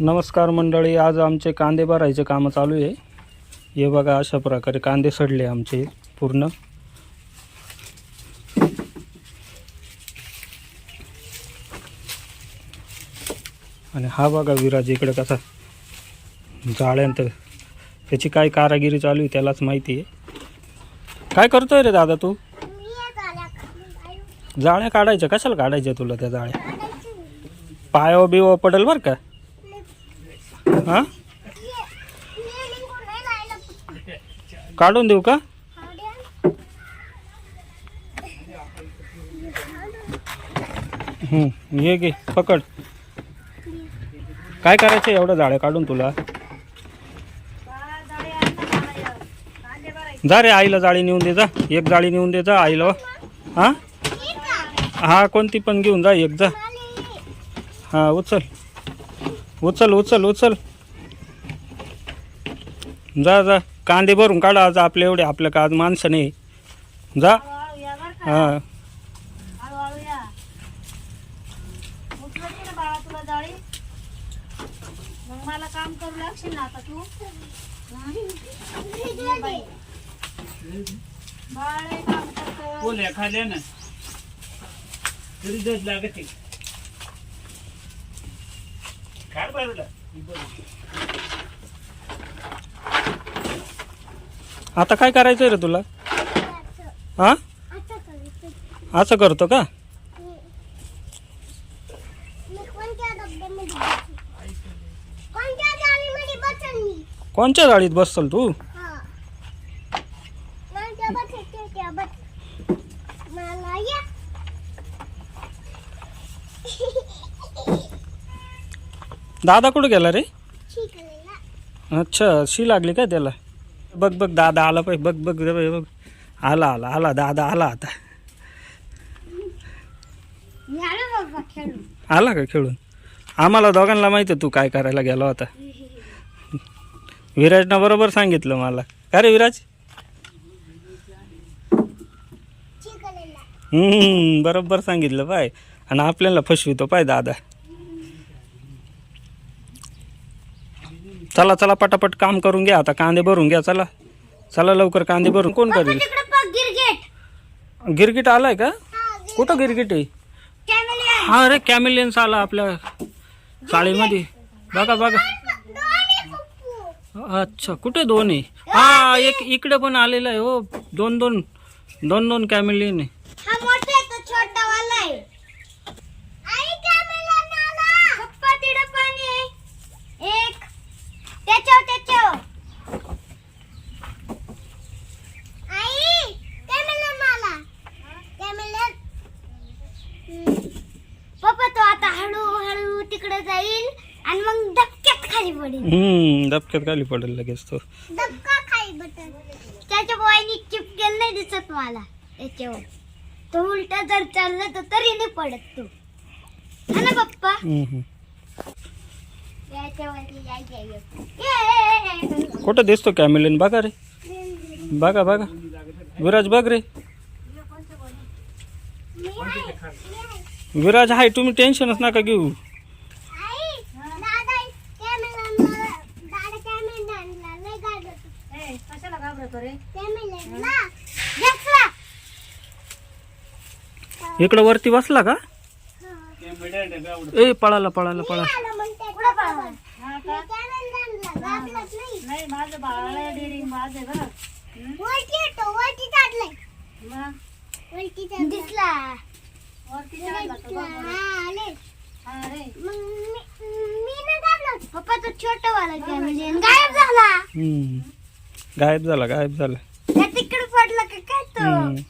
नमस्कार मंडळी आज आमचे कांदे भरायचे कामं चालू आहे. हे बघा अशा प्रकारे कांदे सडले आमचे पूर्ण. आणि हा बघा विराज इकडे कसा जाळ्यांत त्याची काय कारागिरी चालू आहे त्यालाच माहिती आहे. काय करतोय रे दादा तू? जाळ्या काढायच्या? कशाला काढायच्या तुला त्या जाळ्या? पायावर बिव पडेल बरं का? हां? काढून देऊ का? ये घे पकड. काय करायचं एवढं जाळ्या काढून तुला? जा रे आईला जाळी नेऊन दे जा. एक जाळी नेऊन दे जा आईला. हां? हा कोणती पण घेऊन जा एक जा. हा उचल. उचल उचल उचल. जा जा. कांदे भरून काढा आज आपले एवढे आपल्या का आज माणसं नाही. जा. हां. मला काम करू लागशील ना? आता तू बाळ काम करतो बोल खाल्या ना तरी दोष लागते काढ बाजूला आता काय करायचंय रे तुला? हा? असं करतो का? कोणच्या गाडीत बसल? तू? दादा कुठं गेला रे? अच्छा शी लागली काय त्याला? बघ बघ दादा आला पाहिजे. बघ बघ रे बघ. आला आला आला दादा आला आता. आला का खेळून? आम्हाला दोघांना माहिती तू काय करायला गेला होता. विराजनं बरोबर सांगितलं मला. का रे विराज? हम्म, बरोबर सांगितलं पाय. आणि आपल्याला फसवितो पाय दादा. चला चला पटापट काम करून घ्या आता कांदे भरून घ्या चला. चला लवकर कांदे भरून. कोण करेल गिरगेट. गिरगिट आलाय का? कुठं गिरगिट आहे? कॅमेलियन हा अरे कॅमिलियन्स आला आपल्या चाळीमध्ये बघा बघा. अच्छा कुठे दोन आहे? हा एक इकडे पण आलेला आहे हो. दोन दोन दोन दोन कॅमिलियन आहे हा मोठा आहे तो छोटा वाला आहे आई कॅमेलियन आला पप्पा तिकडे पाणी आहे एक त्याच्यावर त्याच्यावर आई कॅमेलियन आला कॅमेलियन पप्पा तो आता हळू तिकडे जाईल आणि मग धक्क्यात खाली पडेल हम्म डबक्यात खाली पडेल लगेच तो धक्का खाली बटन त्याच्या बॉयनी चिपकेल नाही दिसत मला त्याच्यावर तो उलटा जर चालला तर तरी नाही पडत तो है ना पप्पा हम्म, हम्म. याच्यावरती जायचं. ये. कुठं दिसतो कॅमिलियन बघा रे बघा बघा विराज बघ रे मी आहे. मी आहे. विराज हाय तुम्ही टेन्शनच नका घेऊ आई, दादा कॅमेराला दादा कॅमेराला लय घाबरतो. कशाला घाबरतो रे कॅमेराला घेतला. इकडं वरती बसला का हा. ए पळाला पळाला पळा आलं मग त्याच्या बरोबर. हा मी कॅमेराला घाबरत नाही. नाही माझं बाळ डेअरिंग माझं बघ वरती येतो, वरती चढलाय. मग वरती चढलाय. दिसला वरती चढला तो बघ बरं. हा, आले. हा रे मग मी मी नाही घाबरत. पप्पा तो छोटा वाला कॅमेलियन गायब झाला. गायब झाला गायब झाला तिकडे पडला का काय तो.